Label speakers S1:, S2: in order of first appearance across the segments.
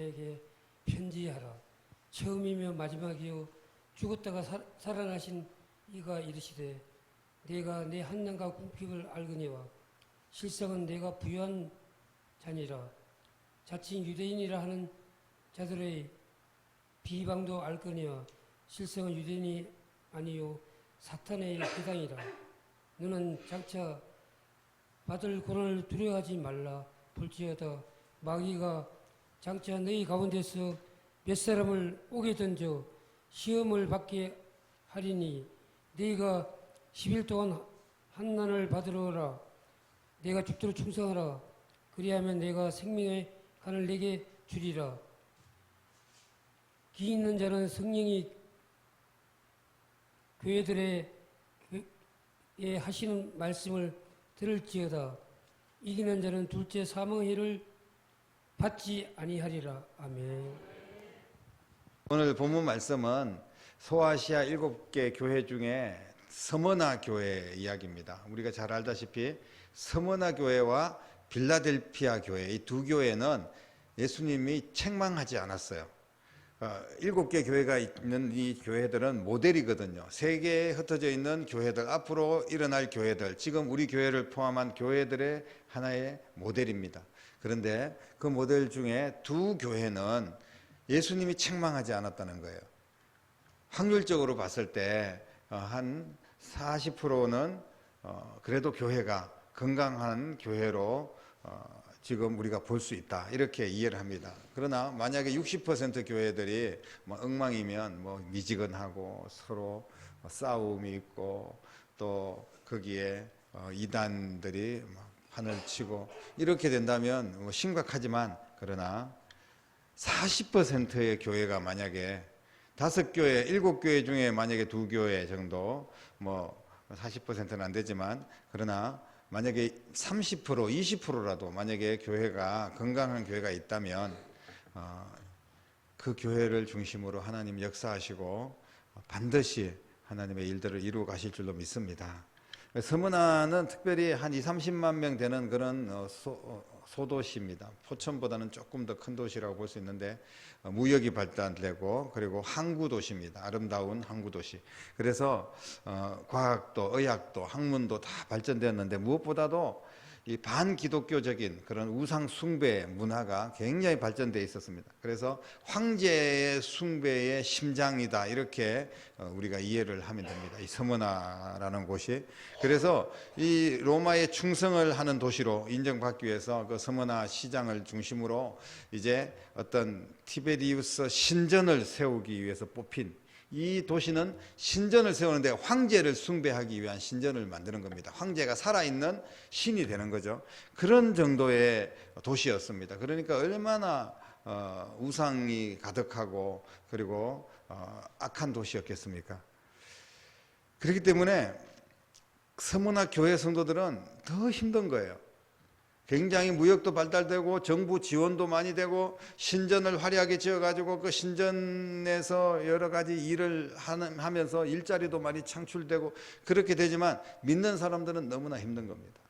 S1: 교회 사자에게 편지하라. 처음이며 마지막이요. 죽었다가 살- 살아나신 이가 이르시되 내가 내 한량과 궁핍을 알거니와 실상은 내가 부유한 자니라. 자칭 유대인이라 하는 자들의 비방도 알거니와 실상은 유대인이 아니요. 사탄의 회당이라. 너는 장차 받을 고난을 두려워하지 말라. 볼지어다. 마귀가 장차 너희 가운데서 몇 사람을 오게 던져 시험을 받게 하리니 너희가 10일 동안 한난을 받으러라. 내가 죽도록 충성하라. 그리하면 내가 생명의 간을 내게 주리라. 기 있는 자는 성령이 교회들의 에 하시는 말씀을 들을지어다. 이기는 자는 둘째 사망의 해를 받지 아니하리라 아멘
S2: 오늘 본문 말씀은 소아시아 일곱 개 교회 중에 서머나 교회 이야기입니다. 우리가 잘 알다시피 서머나 교회와 빌라델피아 교회 이 두 교회는 예수님이 책망하지 않았어요. 어, 일곱 개 교회가 있는 이 교회들은 모델이거든요. 세계에 흩어져 있는 교회들, 앞으로 일어날 교회들, 지금 우리 교회를 포함한 교회들의 하나의 모델입니다. 그런데 그 모델 중에 두 교회는 예수님이 책망하지 않았다는 거예요. 확률적으로 봤을 때 한 40%는 어, 그래도 교회가 건강한 교회로 어, 지금 우리가 볼 수 있다 이렇게 이해를 합니다. 그러나 만약에 60% 교회들이 뭐 엉망이면 뭐 미지근하고 서로 싸움이 있고 또 거기에 어, 이단들이 막 판을 치고 이렇게 된다면 뭐 심각하지만 그러나 40%의 교회가 만약에 다섯 교회, 일곱 교회 중에 만약에 두 교회 정도 뭐 40%는 안 되지만 그러나 만약에 30% 20%라도 만약에 교회가 건강한 교회가 있다면 어, 그 교회를 중심으로 하나님 역사하시고 반드시 하나님의 일들을 이루어 가실 줄로 믿습니다. 서문화는 특별히 한 2, 30만 명 되는 그런 어, 소, 어, 소도시입니다. 포천보다는 조금 더 큰 도시라고 볼 수 있는데 어, 무역이 발달되고 그리고 항구 도시입니다. 아름다운 항구 도시. 그래서 어, 과학도 의학도 학문도 다 발전되었는데 무엇보다도 이 반기독교적인 그런 우상 숭배 문화가 굉장히 발전되어 있었습니다. 그래서 황제의 숭배의 심장이다 이렇게 어, 우리가 이해를 하면 됩니다. 이 서머나라는 곳이 그래서 이 로마의 충성을 하는 도시로 인정받기 위해서 그 서머나 시장을 중심으로 이제 어떤 티베리우스 신전을 세우기 위해서 뽑힌 이 도시는 신전을 세우는데 황제를 숭배하기 위한 신전을 만드는 겁니다. 황제가 살아있는 신이 되는 거죠. 그런 정도의 도시였습니다. 그러니까 얼마나 어, 우상이 가득하고 그리고 어, 악한 도시였겠습니까? 그렇기 때문에 서문화 교회 성도들은 더 힘든 거예요. 굉장히 무역도 발달되고 정부 지원도 많이 되고 신전을 화려하게 지어가지고 그 신전에서 여러 가지 일을 하면서 일자리도 많이 창출되고 그렇게 되지만 믿는 사람들은 너무나 힘든 겁니다.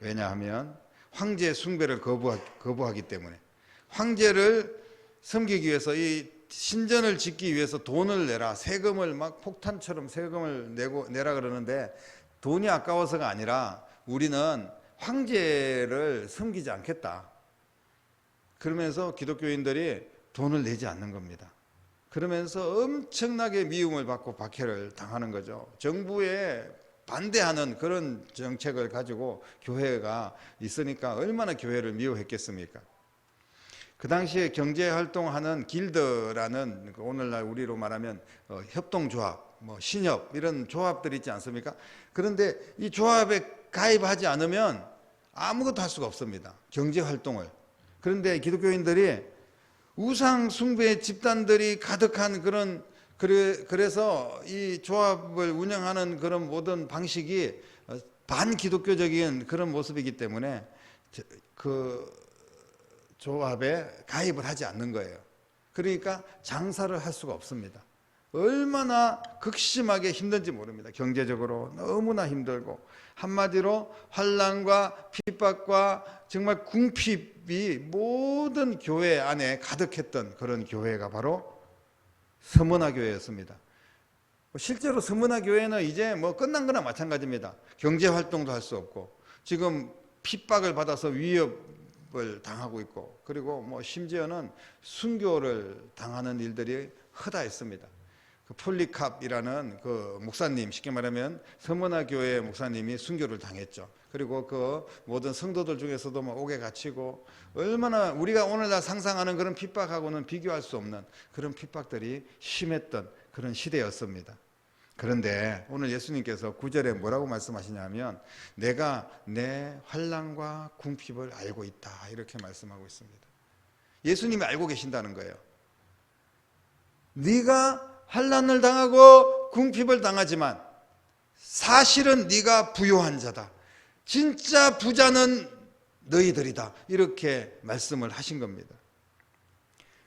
S2: 왜냐하면 황제 숭배를 거부하, 거부하기 때문에 황제를 섬기기 위해서 이 신전을 짓기 위해서 돈을 내라 세금을 막 폭탄처럼 세금을 내고 내라 그러는데 돈이 아까워서가 아니라 우리는 황제를 섬기지 않겠다. 그러면서 기독교인들이 돈을 내지 않는 겁니다. 그러면서 엄청나게 미움을 받고 박해를 당하는 거죠. 정부에 반대하는 그런 정책을 가지고 교회가 있으니까 얼마나 교회를 미워했겠습니까? 그 당시에 경제 활동하는 길드라는 그 오늘날 우리로 말하면 어, 협동조합, 뭐 신협 이런 조합들이 있지 않습니까? 그런데 이 조합에 가입하지 않으면 아무것도 할 수가 없습니다. 경제 활동을. 그런데 기독교인들이 우상 숭배 집단들이 가득한 그런 그래, 그래서 이 조합을 운영하는 그런 모든 방식이 어, 반기독교적인 그런 모습이기 때문에 저- 그 조합에 가입을 하지 않는 거예요. 그러니까 장사를 할 수가 없습니다. 얼마나 극심하게 힘든지 모릅니다. 경제적으로 너무나 힘들고 한마디로 환란과 핍박과 정말 궁핍이 모든 교회 안에 가득했던 그런 교회가 바로 서문화 교회였습니다. 실제로 서문화 교회는 이제 뭐 끝난 거나 마찬가지입니다. 경제 활동도 할 수 없고 지금 핍박을 받아서 위협을 당하고 있고 그리고 뭐 심지어는 순교를 당하는 일들이 허다했습니다. 그 폴리캅이라는 그 목사님 쉽게 말하면 서문화 교회 목사님이 순교를 당했죠. 그리고 그 모든 성도들 중에서도 뭐 옥에 갇히고 얼마나 우리가 오늘날 상상하는 그런 핍박하고는 비교할 수 없는 그런 핍박들이 심했던 그런 시대였습니다. 그런데 오늘 예수님께서 구절에 뭐라고 말씀하시냐면 내가 내 환란과 궁핍을 알고 있다 이렇게 말씀하고 있습니다. 예수님이 알고 계신다는 거예요. 네가 환란을 당하고 궁핍을 당하지만 사실은 네가 부요한 자다. 진짜 부자는 너희들이다. 이렇게 말씀을 하신 겁니다.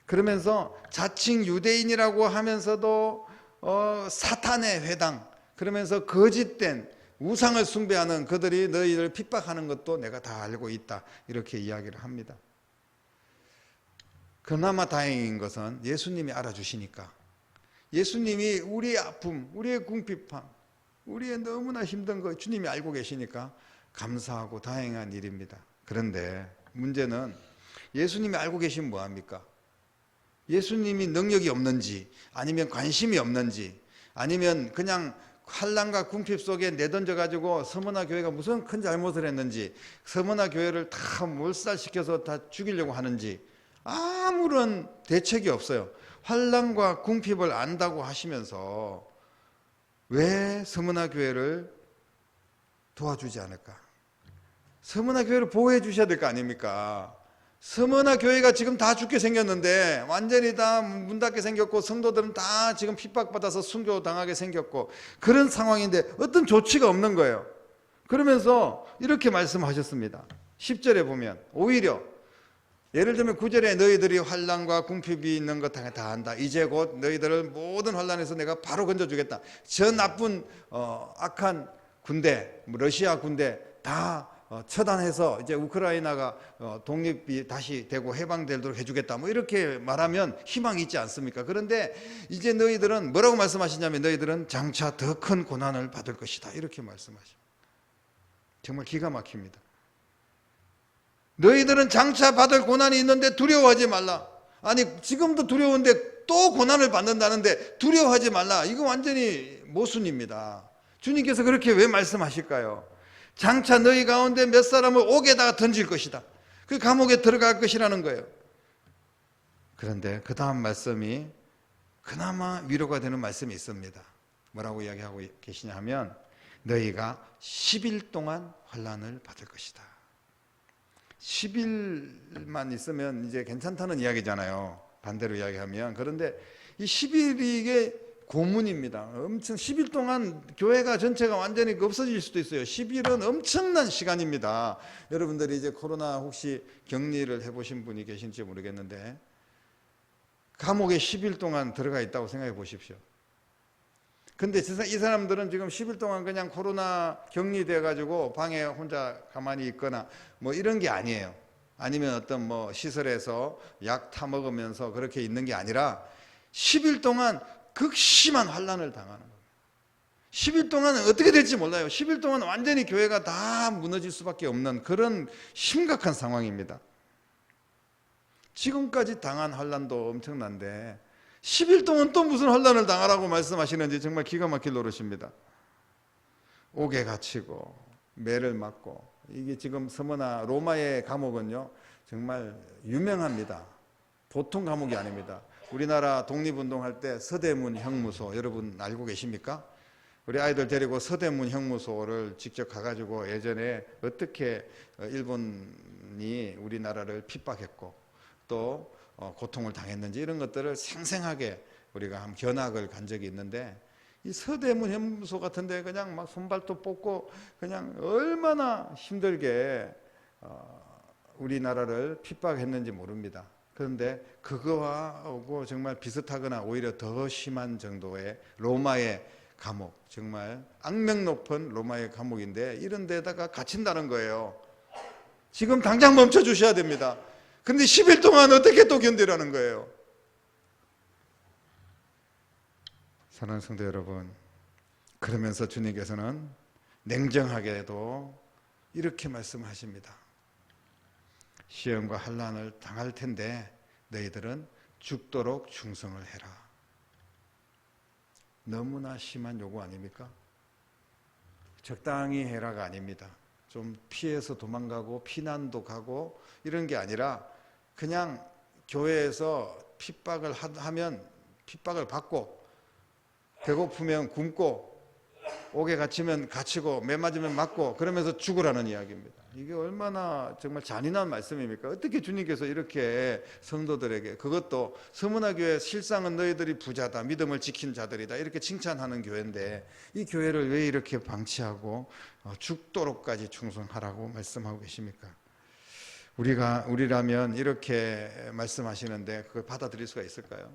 S2: 그러면서 자칭 유대인이라고 하면서도 어, 사탄의 회당 그러면서 거짓된 우상을 숭배하는 그들이 너희를 핍박하는 것도 내가 다 알고 있다. 이렇게 이야기를 합니다. 그나마 다행인 것은 예수님이 알아주시니까 예수님이 우리의 아픔, 우리의 궁핍함, 우리의 너무나 힘든 거 주님이 알고 계시니까 감사하고 다행한 일입니다. 그런데 문제는 예수님이 알고 계시면 뭐합니까? 예수님이 능력이 없는지 아니면 관심이 없는지 아니면 그냥 환란과 궁핍 속에 내던져 가지고 서문화 교회가 무슨 큰 잘못을 했는지 서문화 교회를 다 몰살시켜서 다 죽이려고 하는지 아무런 대책이 없어요. 환란과 궁핍을 안다고 하시면서 왜 서문화 교회를 도와주지 않을까? 서문화 교회를 보호해 주셔야 될 거 아닙니까? 서문화 교회가 지금 다 죽게 생겼는데 완전히 다 문 닫게 생겼고 성도들은 다 지금 핍박받아서 순교 당하게 생겼고 그런 상황인데 어떤 조치가 없는 거예요. 그러면서 이렇게 말씀하셨습니다. 10절에 보면 오히려 예를 들면 9절에 너희들이 환란과 궁핍이 있는 것 다 한다. 이제 곧 너희들을 모든 환란에서 내가 바로 건져주겠다. 저 나쁜 어, 악한 군대, 뭐 러시아 군대 다 어, 처단해서 이제 우크라이나가 어, 독립이 다시 되고 해방되도록 해주겠다. 뭐 이렇게 말하면 희망이 있지 않습니까? 그런데 이제 너희들은 뭐라고 말씀하시냐면 너희들은 장차 더 큰 고난을 받을 것이다. 이렇게 말씀하셔. 정말 기가 막힙니다. 너희들은 장차 받을 고난이 있는데 두려워하지 말라. 아니 지금도 두려운데 또 고난을 받는다는데 두려워하지 말라. 이거 완전히 모순입니다. 주님께서 그렇게 왜 말씀하실까요? 장차 너희 가운데 몇 사람을 옥에다가 던질 것이다. 그 감옥에 들어갈 것이라는 거예요. 그런데 그 다음 말씀이 그나마 위로가 되는 말씀이 있습니다. 뭐라고 이야기하고 계시냐 하면 너희가 10일 동안 환란을 받을 것이다. 10일만 있으면 이제 괜찮다는 이야기잖아요. 반대로 이야기하면. 그런데 이 10일이 이게 고문입니다. 엄청 10일 동안 교회가 전체가 완전히 없어질 수도 있어요. 10일은 엄청난 시간입니다. 여러분들이 이제 코로나 혹시 격리를 해보신 분이 계신지 모르겠는데 감옥에 10일 동안 들어가 있다고 생각해 보십시오. 근데 이 사람들은 지금 10일 동안 그냥 코로나 격리돼 가지고 방에 혼자 가만히 있거나 뭐 이런 게 아니에요. 아니면 어떤 뭐 시설에서 약 타 먹으면서 그렇게 있는 게 아니라 10일 동안 극심한 환란을 당하는 거예요. 10일 동안은 어떻게 될지 몰라요. 10일 동안 완전히 교회가 다 무너질 수밖에 없는 그런 심각한 상황입니다. 지금까지 당한 환란도 엄청난데 10일 동안 또 무슨 환란을 당하라고 말씀하시는지 정말 기가 막힐 노릇입니다. 옥에 갇히고 매를 맞고 이게 지금 서머나 로마의 감옥은요 정말 유명합니다. 보통 감옥이 아닙니다. 우리나라 독립운동할 때 서대문 형무소 여러분 알고 계십니까? 우리 아이들 데리고 서대문 형무소를 직접 가가지고 예전에 어떻게 어, 일본이 우리나라를 핍박했고 또 어, 고통을 당했는지 이런 것들을 생생하게 우리가 한 견학을 간 적이 있는데 이 서대문 형무소 같은데 그냥 막 손발도 뽑고 그냥 얼마나 힘들게 어, 우리나라를 핍박했는지 모릅니다. 그런데 그거하고 정말 비슷하거나 오히려 더 심한 정도의 로마의 감옥, 정말 악명 높은 로마의 감옥인데 이런 데다가 갇힌다는 거예요. 지금 당장 멈춰 주셔야 됩니다. 근데 10일 동안 어떻게 또 견디라는 거예요? 사랑하는 성도 여러분, 그러면서 주님께서는 냉정하게도 이렇게 말씀하십니다. 시험과 환란을 당할 텐데 너희들은 죽도록 충성을 해라. 너무나 심한 요구 아닙니까? 적당히 해라가 아닙니다. 좀 피해서 도망가고 피난도 가고 이런 게 아니라 그냥 교회에서 핍박을 하- 하면 핍박을 받고 배고프면 굶고 옥에 갇히면 갇히고 매 맞으면 맞고 그러면서 죽으라는 이야기입니다. 이게 얼마나 정말 잔인한 말씀입니까? 어떻게 주님께서 이렇게 성도들에게 그것도 서문화 교회 실상은 너희들이 부자다 믿음을 지킨 자들이다 이렇게 칭찬하는 교회인데 이 교회를 왜 이렇게 방치하고 어, 죽도록까지 충성하라고 말씀하고 계십니까? 우리가 우리라면 이렇게 말씀하시는데 그걸 받아들일 수가 있을까요?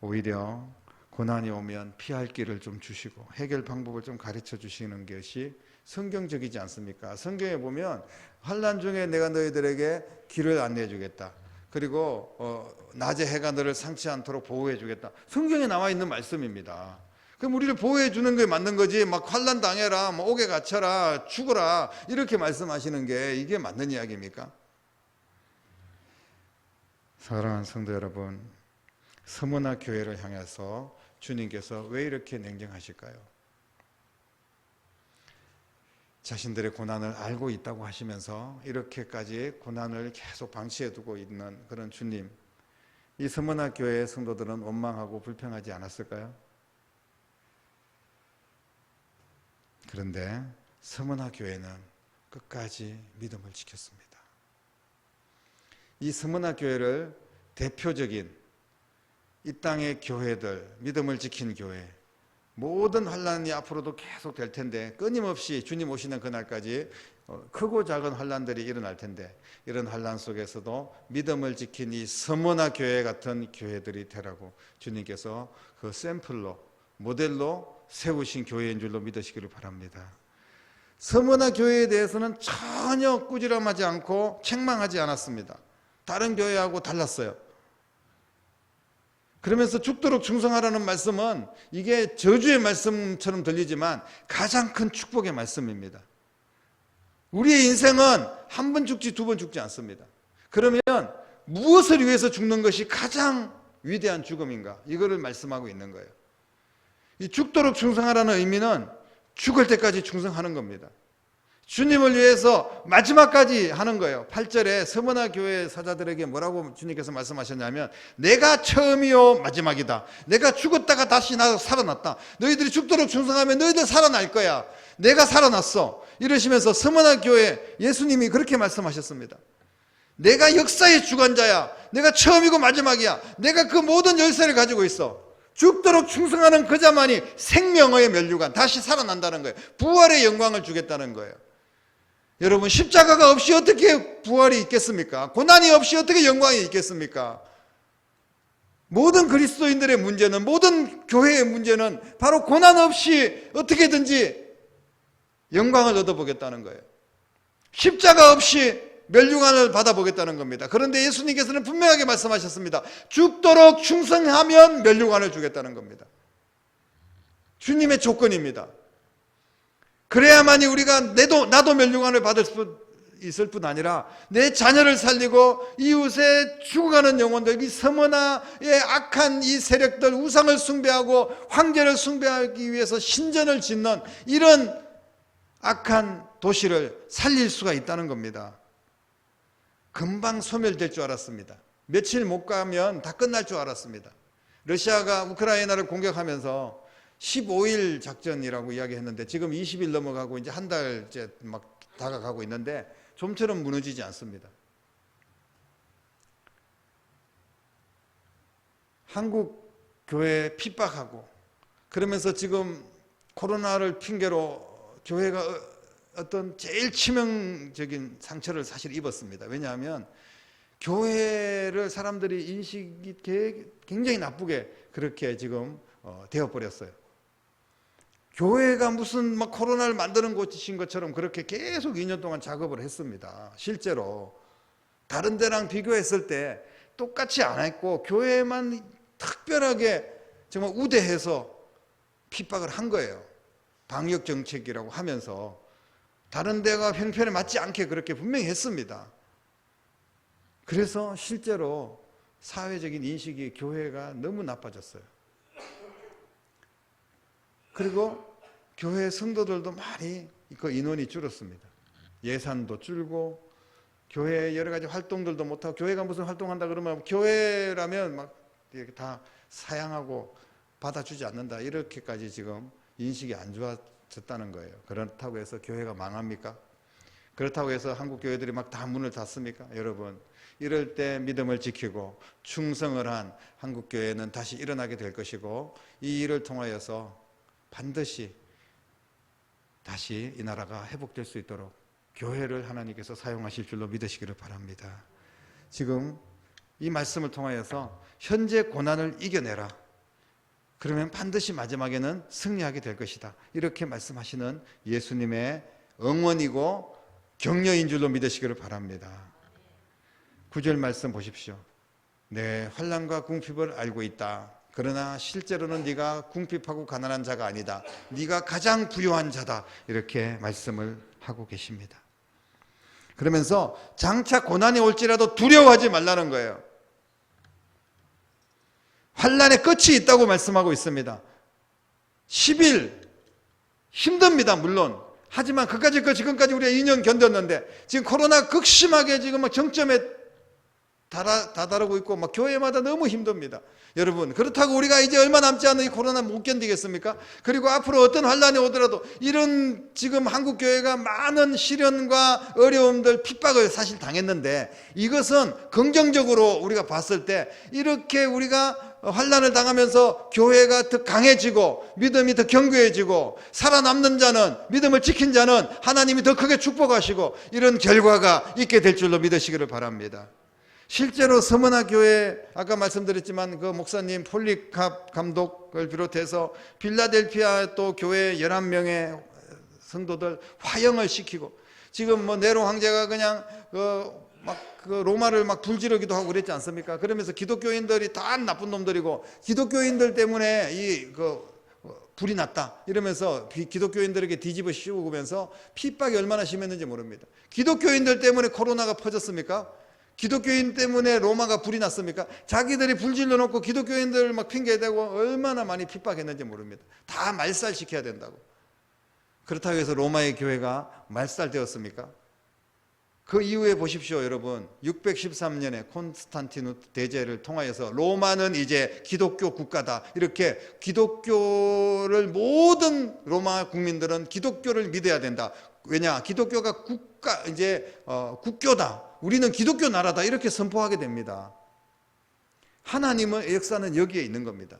S2: 오히려 고난이 오면 피할 길을 좀 주시고 해결 방법을 좀 가르쳐 주시는 것이 성경적이지 않습니까? 성경에 보면 환란 중에 내가 너희들에게 길을 안내해 주겠다. 그리고 어, 낮에 해가 너를 상치 않도록 보호해 주겠다. 성경에 나와 있는 말씀입니다. 그럼 우리를 보호해 주는 게 맞는 거지. 막 환란 당해라, 뭐 옥에 갇혀라, 죽어라 이렇게 말씀하시는 게 이게 맞는 이야기입니까? 사랑하는 성도 여러분, 서문화 교회를 향해서 주님께서 왜 이렇게 냉정하실까요? 자신들의 고난을 알고 있다고 하시면서 이렇게까지 고난을 계속 방치해 두고 있는 그런 주님. 이 서문화 교회의 성도들은 원망하고 불평하지 않았을까요? 그런데 서문화 교회는 끝까지 믿음을 지켰습니다. 이 서문화 교회를 대표적인 이 땅의 교회들, 믿음을 지킨 교회, 모든 환란이 앞으로도 계속 될 텐데 끊임없이 주님 오시는 그날까지 어, 크고 작은 환란들이 일어날 텐데 이런 환란 속에서도 믿음을 지킨 이 서머나 교회 같은 교회들이 되라고 주님께서 그 샘플로 모델로 세우신 교회인 줄로 믿으시기를 바랍니다. 서머나 교회에 대해서는 전혀 꾸지람하지 않고 책망하지 않았습니다. 다른 교회하고 달랐어요. 그러면서 죽도록 충성하라는 말씀은 이게 저주의 말씀처럼 들리지만 가장 큰 축복의 말씀입니다. 우리의 인생은 한 번 죽지 두 번 죽지 않습니다. 그러면 무엇을 위해서 죽는 것이 가장 위대한 죽음인가? 이거를 말씀하고 있는 거예요. 이 죽도록 충성하라는 의미는 죽을 때까지 충성하는 겁니다. 주님을 위해서 마지막까지 하는 거예요. 8절에 서머나 교회 사자들에게 뭐라고 주님께서 말씀하셨냐면 내가 처음이요 마지막이다. 내가 죽었다가 다시 나 살아났다. 너희들이 죽도록 충성하면 너희들 살아날 거야. 내가 살아났어. 이러시면서 서머나 교회 예수님이 그렇게 말씀하셨습니다. 내가 역사의 주관자야. 내가 처음이고 마지막이야. 내가 그 모든 열쇠를 가지고 있어. 죽도록 충성하는 그 자만이 생명의 면류관 다시 살아난다는 거예요. 부활의 영광을 주겠다는 거예요. 여러분 십자가가 없이 어떻게 부활이 있겠습니까? 고난이 없이 어떻게 영광이 있겠습니까? 모든 그리스도인들의 문제는 모든 교회의 문제는 바로 고난 없이 어떻게든지 영광을 얻어보겠다는 거예요. 십자가 없이 멸류관을 받아보겠다는 겁니다. 그런데 예수님께서는 분명하게 말씀하셨습니다. 죽도록 충성하면 멸류관을 주겠다는 겁니다. 주님의 조건입니다. 그래야만이 우리가 내도 나도 멸류관을 받을 수 있을 뿐 아니라 내 자녀를 살리고 이웃의 죽어가는 영혼들 이 서머나의 악한 이 세력들 우상을 숭배하고 황제를 숭배하기 위해서 신전을 짓는 이런 악한 도시를 살릴 수가 있다는 겁니다. 금방 소멸될 줄 알았습니다. 며칠 못 가면 다 끝날 줄 알았습니다. 러시아가 우크라이나를 공격하면서 15일 작전이라고 이야기했는데 지금 20일 넘어가고 이제 한 달째 막 다가가고 있는데 좀처럼 무너지지 않습니다. 한국 교회 핍박하고 그러면서 지금 코로나를 핑계로 교회가 어- 어떤 제일 치명적인 상처를 사실 입었습니다. 왜냐하면 교회를 사람들이 인식이 개- 굉장히 나쁘게 그렇게 지금 어, 되어버렸어요. 교회가 무슨 막 코로나를 만드는 곳이신 것처럼 그렇게 계속 2년 동안 작업을 했습니다. 실제로 다른 데랑 비교했을 때 똑같이 안 했고 교회만 특별하게 정말 우대해서 핍박을 한 거예요. 방역 정책이라고 하면서 다른 데가 형편에 맞지 않게 그렇게 분명히 했습니다. 그래서 실제로 사회적인 인식이 교회가 너무 나빠졌어요. 그리고 교회 성도들도 많이 그 인원이 줄었습니다. 예산도 줄고 교회 여러 가지 활동들도 못하고 교회가 무슨 활동한다 그러면 교회라면 막 이렇게 다 사양하고 받아주지 않는다 이렇게까지 지금 인식이 안 좋아 졌다는 거예요. 그렇다고 해서 교회가 망합니까? 그렇다고 해서 한국 교회들이 막 다 문을 닫습니까? 여러분 이럴 때 믿음을 지키고 충성을 한 한국 교회는 다시 일어나게 될 것이고 이 일을 통하여서 반드시 다시 이 나라가 회복될 수 있도록 교회를 하나님께서 사용하실 줄로 믿으시기를 바랍니다. 지금 이 말씀을 통하여서 현재 고난을 이겨내라. 그러면 반드시 마지막에는 승리하게 될 것이다. 이렇게 말씀하시는 예수님의 응원이고 격려인 줄로 믿으시기를 바랍니다. 구절 말씀 보십시오. 내 환란과 궁핍을 알고 있다. 그러나 실제로는 네가 궁핍하고 가난한 자가 아니다. 네가 가장 부유한 자다. 이렇게 말씀을 하고 계십니다. 그러면서 장차 고난이 올지라도 두려워하지 말라는 거예요. 환란의 끝이 있다고 말씀하고 있습니다. 10일 힘듭니다. 물론. 하지만 그까지 그 지금까지 우리가 2년 견뎠는데 지금 코로나 극심하게 지금 막 정점에 달아, 다다르고 있고 막 교회마다 너무 힘듭니다. 여러분 그렇다고 우리가 이제 얼마 남지 않은 이 코로나 못 견디겠습니까? 그리고 앞으로 어떤 환란이 오더라도 이런 지금 한국 교회가 많은 시련과 어려움들 핍박을 사실 당했는데 이것은 긍정적으로 우리가 봤을 때 이렇게 우리가 환란을 당하면서 교회가 더 강해지고 믿음이 더 견고해지고 살아남는 자는 믿음을 지킨 자는 하나님이 더 크게 축복하시고 이런 결과가 있게 될 줄로 믿으시기를 바랍니다. 실제로 서머나 교회 아까 말씀드렸지만 그 목사님 폴리캅 감독을 비롯해서 빌라델피아 또 교회 11명의 성도들 화형을 시키고 지금 뭐 네로 황제가 그냥 그 막 그 로마를 막 불지르기도 하고 그랬지 않습니까? 그러면서 기독교인들이 다 나쁜 놈들이고 기독교인들 때문에 이그 불이 났다 이러면서 기- 기독교인들에게 뒤집어 씌우면서 핍박이 얼마나 심했는지 모릅니다. 기독교인들 때문에 코로나가 퍼졌습니까? 기독교인 때문에 로마가 불이 났습니까? 자기들이 불질러 놓고 기독교인들 막 핑계대고 얼마나 많이 핍박했는지 모릅니다. 다 말살시켜야 된다고. 그렇다고 해서 로마의 교회가 말살되었습니까? 그 이후에 보십시오, 여러분. 613년에 콘스탄티누 대제를 통하여서 로마는 이제 기독교 국가다. 이렇게 기독교를 모든 로마 국민들은 기독교를 믿어야 된다. 왜냐? 기독교가 국가 이제 어, 국교다. 우리는 기독교 나라다. 이렇게 선포하게 됩니다. 하나님의 역사는 여기에 있는 겁니다.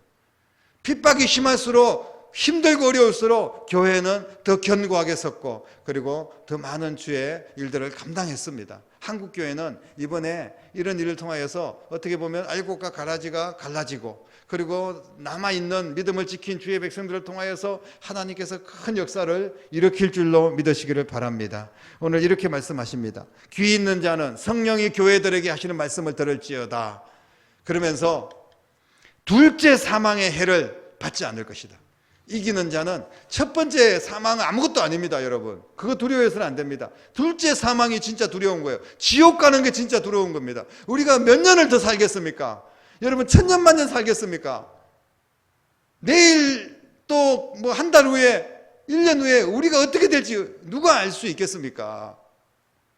S2: 핍박이 심할수록 힘들고 어려울수록 교회는 더 견고하게 섰고 그리고 더 많은 주의 일들을 감당했습니다. 한국 교회는 이번에 이런 일을 통하여서 어떻게 보면 알곡과 가라지가 갈라지고 그리고 남아 있는 믿음을 지킨 주의 백성들을 통하여서 하나님께서 큰 역사를 일으킬 줄로 믿으시기를 바랍니다. 오늘 이렇게 말씀하십니다. 귀 있는 자는 성령이 교회들에게 하시는 말씀을 들을지어다. 그러면서 둘째 사망의 해를 받지 않을 것이다. 이기는 자는 첫 번째 사망은 아무것도 아닙니다, 여러분. 그거 두려워해서는 안 됩니다. 둘째 사망이 진짜 두려운 거예요. 지옥 가는 게 진짜 두려운 겁니다. 우리가 몇 년을 더 살겠습니까? 여러분, 천년 만년 살겠습니까? 내일 또 뭐 한 달 후에, 1년 후에 우리가 어떻게 될지 누가 알 수 있겠습니까?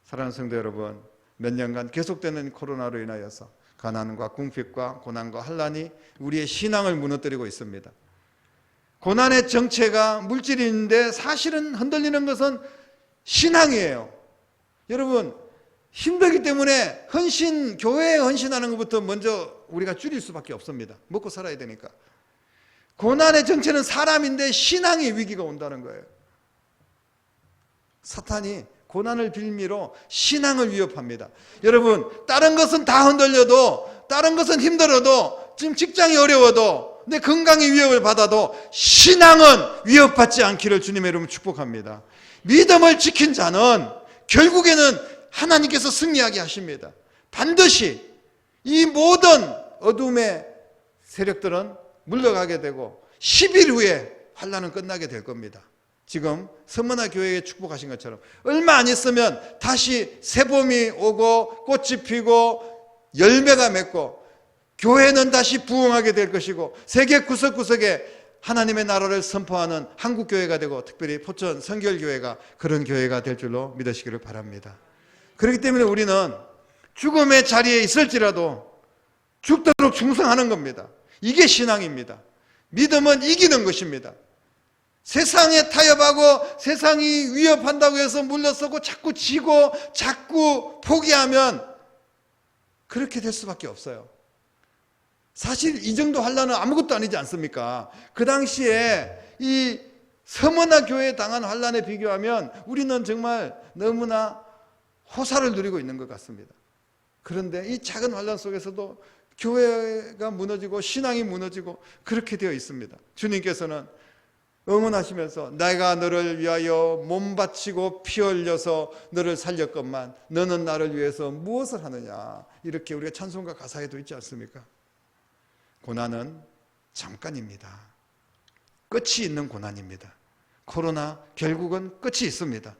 S2: 사랑하는 성도 여러분, 몇 년간 계속되는 코로나로 인하여서 가난과 궁핍과 고난과 환란이 우리의 신앙을 무너뜨리고 있습니다. 고난의 정체가 물질인데 사실은 흔들리는 것은 신앙이에요. 여러분, 힘들기 때문에 헌신, 교회에 헌신하는 것부터 먼저 우리가 줄일 수밖에 없습니다. 먹고 살아야 되니까. 고난의 정체는 사람인데 신앙의 위기가 온다는 거예요. 사탄이 고난을 빌미로 신앙을 위협합니다. 여러분, 다른 것은 다 흔들려도, 다른 것은 힘들어도, 지금 직장이 어려워도, 내 건강이 위협을 받아도, 신앙은 위협받지 않기를 주님의 이름으로 축복합니다. 믿음을 지킨 자는 결국에는 하나님께서 승리하게 하십니다. 반드시 이 모든 어둠의 세력들은 물러가게 되고 10일 후에 환란은 끝나게 될 겁니다. 지금 서머나 교회에 축복하신 것처럼 얼마 안 있으면 다시 새봄이 오고 꽃이 피고 열매가 맺고 교회는 다시 부흥하게 될 것이고 세계 구석구석에 하나님의 나라를 선포하는 한국 교회가 되고 특별히 포천 성결 교회가 그런 교회가 될 줄로 믿으시기를 바랍니다. 그렇기 때문에 우리는 죽음의 자리에 있을지라도 죽도록 충성하는 겁니다. 이게 신앙입니다. 믿음은 이기는 것입니다. 세상에 타협하고 세상이 위협한다고 해서 물러서고 자꾸 지고 자꾸 포기하면 그렇게 될 수밖에 없어요. 사실 이 정도 환란은 아무것도 아니지 않습니까? 그 당시에 이 서머나 교회에 당한 환란에 비교하면 우리는 정말 너무나 호사를 누리고 있는 것 같습니다. 그런데 이 작은 환란 속에서도 교회가 무너지고 신앙이 무너지고 그렇게 되어 있습니다. 주님께서는 응원하시면서 내가 너를 위하여 몸 바치고 피 흘려서 너를 살렸건만 너는 나를 위해서 무엇을 하느냐 이렇게 우리가 찬송가 가사에도 있지 않습니까? 고난은 잠깐입니다. 끝이 있는 고난입니다. 코로나 결국은 끝이 있습니다.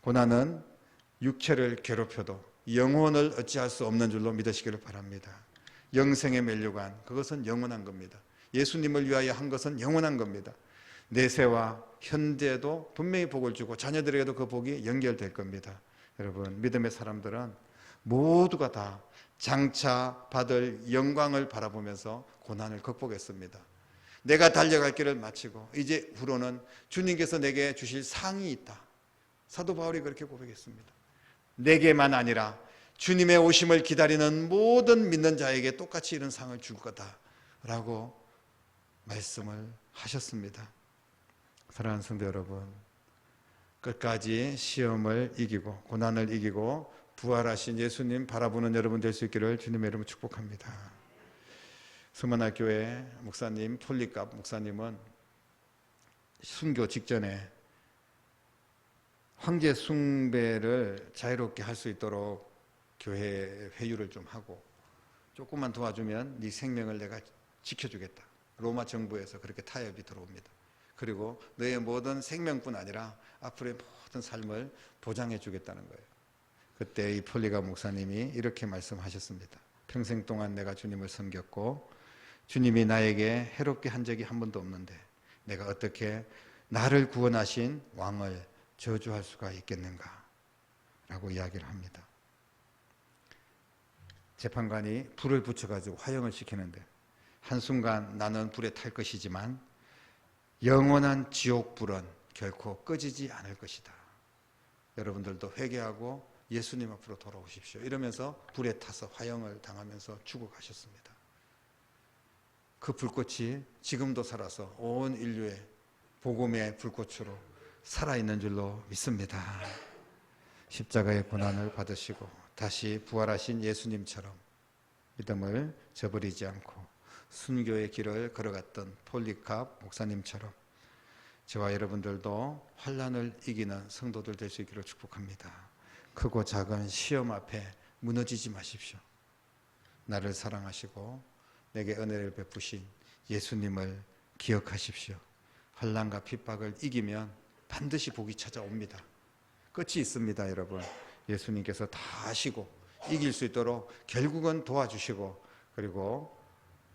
S2: 고난은 육체를 괴롭혀도 영혼을 어찌할 수 없는 줄로 믿으시기를 바랍니다. 영생의 멸류관 그것은 영원한 겁니다. 예수님을 위하여 한 것은 영원한 겁니다. 내세와 현재도 분명히 복을 주고 자녀들에게도 그 복이 연결될 겁니다. 여러분 믿음의 사람들은 모두가 다 장차 받을 영광을 바라보면서 고난을 극복했습니다. 내가 달려갈 길을 마치고 이제 후로는 주님께서 내게 주실 상이 있다. 사도 바울이 그렇게 고백했습니다. 내게만 아니라 주님의 오심을 기다리는 모든 믿는 자에게 똑같이 이런 상을 줄 거다라고 말씀을 하셨습니다. 사랑하는 성도 여러분, 끝까지 시험을 이기고 고난을 이기고 부활하신 예수님 바라보는 여러분 될 수 있기를 주님의 이름으로 축복합니다. 교회 목사님 폴리갑 목사님은 순교 직전에 황제 숭배를 자유롭게 할 수 있도록 교회 회유를 좀 하고 조금만 도와주면 네 생명을 내가 지켜주겠다. 로마 정부에서 그렇게 타협이 들어옵니다. 그리고 너의 모든 생명뿐 아니라 앞으로의 모든 삶을 보장해 주겠다는 거예요. 그때 이 폴리가 목사님이 이렇게 말씀하셨습니다. 평생 동안 내가 주님을 섬겼고 주님이 나에게 해롭게 한 적이 한 번도 없는데 내가 어떻게 나를 구원하신 왕을 저주할 수가 있겠는가? 라고 이야기를 합니다. 재판관이 불을 붙여가지고 화형을 시키는데 한순간 나는 불에 탈 것이지만 영원한 지옥불은 결코 꺼지지 않을 것이다. 여러분들도 회개하고 예수님 앞으로 돌아오십시오. 이러면서 불에 타서 화형을 당하면서 죽어가셨습니다. 그 불꽃이 지금도 살아서 온 인류의 복음의 불꽃으로 살아있는 줄로 믿습니다. 십자가의 고난을 받으시고 다시 부활하신 예수님처럼 믿음을 저버리지 않고 순교의 길을 걸어갔던 폴리캅 목사님처럼 저와 여러분들도 환란을 이기는 성도들 될 수 있기를 축복합니다. 크고 작은 시험 앞에 무너지지 마십시오. 나를 사랑하시고 내게 은혜를 베푸신 예수님을 기억하십시오. 환란과 핍박을 이기면 반드시 복이 찾아옵니다. 끝이 있습니다, 여러분. 예수님께서 다 하시고 이길 수 있도록 결국은 도와주시고 그리고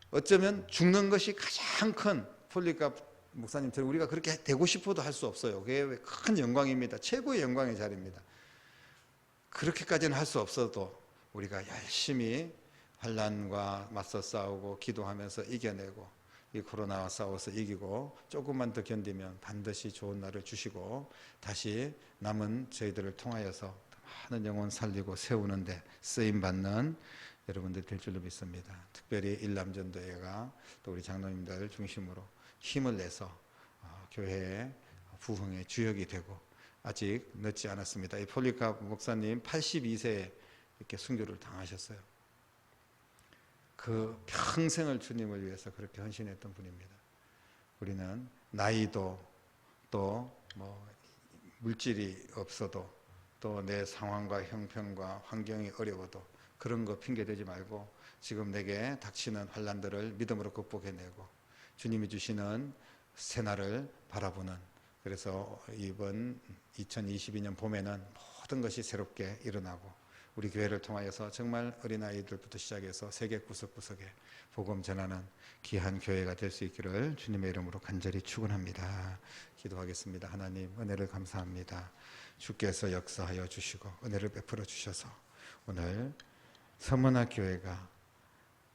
S2: 어쩌면 죽는 것이 가장 큰 폴리캅 목사님처럼 우리가 그렇게 되고 싶어도 할 수 없어요. 그게 큰 영광입니다. 최고의 영광의 자리입니다. 그렇게까지는 할 수 없어도 우리가 열심히 환란과 맞서 싸우고 기도하면서 이겨내고 이 코로나와 싸워서 이기고 조금만 더 견디면 반드시 좋은 날을 주시고 다시 남은 저희들을 통하여서 많은 영혼 살리고 세우는데 쓰임 받는 여러분들 될 줄로 믿습니다. 특별히 일남전도회가 또 우리 장로님들 중심으로 힘을 내서 어, 교회의 부흥의 주역이 되고 아직 늦지 않았습니다. 이 폴리카 목사님 82세에 이렇게 순교를 당하셨어요. 그 평생을 주님을 위해서 그렇게 헌신했던 분입니다. 우리는 나이도 또 뭐 물질이 없어도 또 내 상황과 형편과 환경이 어려워도 그런 거 핑계 대지 말고 지금 내게 닥치는 환란들을 믿음으로 극복해내고 주님이 주시는 새날을 바라보는 그래서 이번 2022년 봄에는 모든 것이 새롭게 일어나고 우리 교회를 통하여서 정말 어린아이들부터 시작해서 세계 구석구석에 복음 전하는 귀한 교회가 될 수 있기를 주님의 이름으로 간절히 축원합니다. 기도하겠습니다. 하나님 은혜를 감사합니다. 주께서 역사하여 주시고 은혜를 베풀어 주셔서 오늘 서문화 교회가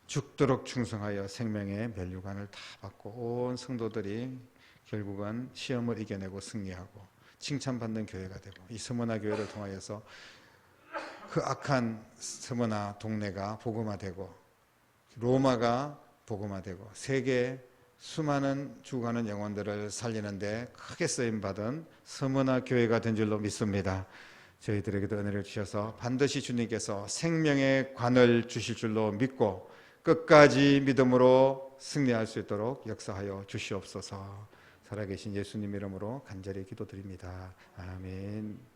S2: 죽도록 충성하여 생명의 멸류관을 다 받고 온 성도들이 결국은 시험을 이겨내고 승리하고 칭찬받는 교회가 되고 이 서문화 교회를 통하여서 그 악한 서문화 동네가 복음화되고 로마가 복음화되고 세계 수많은 죽어가는 영혼들을 살리는데 크게 쓰임 받은 서문화 교회가 된 줄로 믿습니다. 저희들에게도 은혜를 주셔서 반드시 주님께서 생명의 관을 주실 줄로 믿고 끝까지 믿음으로 승리할 수 있도록 역사하여 주시옵소서. 살아계신 예수님 이름으로 간절히 기도드립니다. 아멘.